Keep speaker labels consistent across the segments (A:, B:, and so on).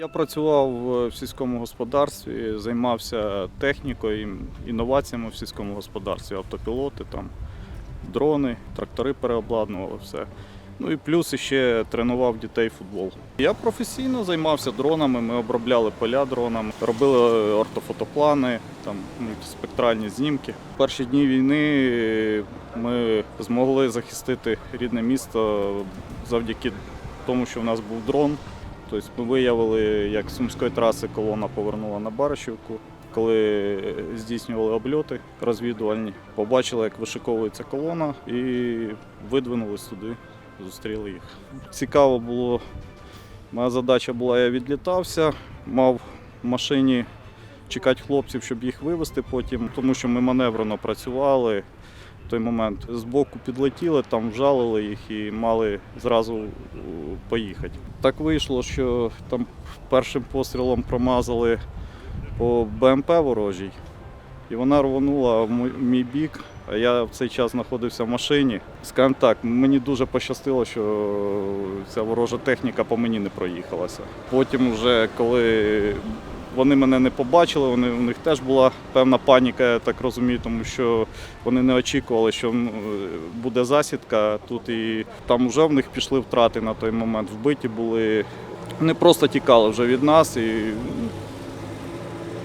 A: Я працював в сільському господарстві, займався технікою, інноваціями в сільському господарстві, автопілоти, там, дрони, трактори переобладнували все. Ну і плюс ще тренував дітей футбол. Я професійно займався дронами, ми обробляли поля дронами, робили ортофотоплани, там спектральні знімки. В перші дні війни ми змогли захистити рідне місто завдяки тому, що в нас був дрон. Тобто ми виявили, як з Сумської траси колона повернула на Баришівку. Коли здійснювали обльоти розвідувальні, побачили, як вишиковується колона, і видвинулись туди, зустріли їх. Цікаво було. Моя задача була, я відлітався, мав в машині чекати хлопців, щоб їх вивезти потім, тому що ми маневрено працювали в той момент. Збоку підлетіли, там вжалили їх і мали зразу поїхати. Так вийшло, що там першим пострілом промазали по БМП ворожій, і вона рвонула в мій- бік. А я в цей час знаходився в машині. Скажімо так, мені дуже пощастило, що ця ворожа техніка по мені не проїхалася. Потім, вже коли вони мене не побачили, вони, у них теж була певна паніка, я так розумію, тому що вони не очікували, що буде засідка тут і там вже в них пішли втрати на той момент. Вбиті були. Вони просто тікали вже від нас і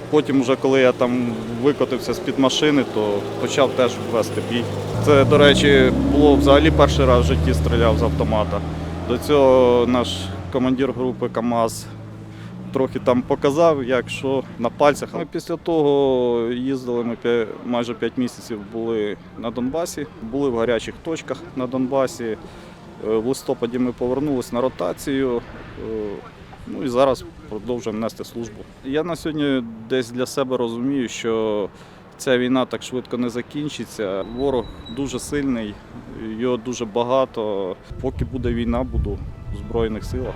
A: Потім, вже коли я там викотився з-під машини, то почав теж вести бій. Це, до речі, було взагалі перший раз в житті стріляв з автомата. До цього наш командир групи КАМАЗ трохи там показав, як що на пальцях. Ми після того їздили, ми майже 5 місяців були на Донбасі, були в гарячих точках на Донбасі. Е, В листопаді ми повернулися на ротацію. Е, Ну і зараз продовжуємо нести службу. Я на сьогодні десь для себе розумію, що ця війна так швидко не закінчиться. Ворог дуже сильний, його дуже багато. Поки буде війна, буду в Збройних силах.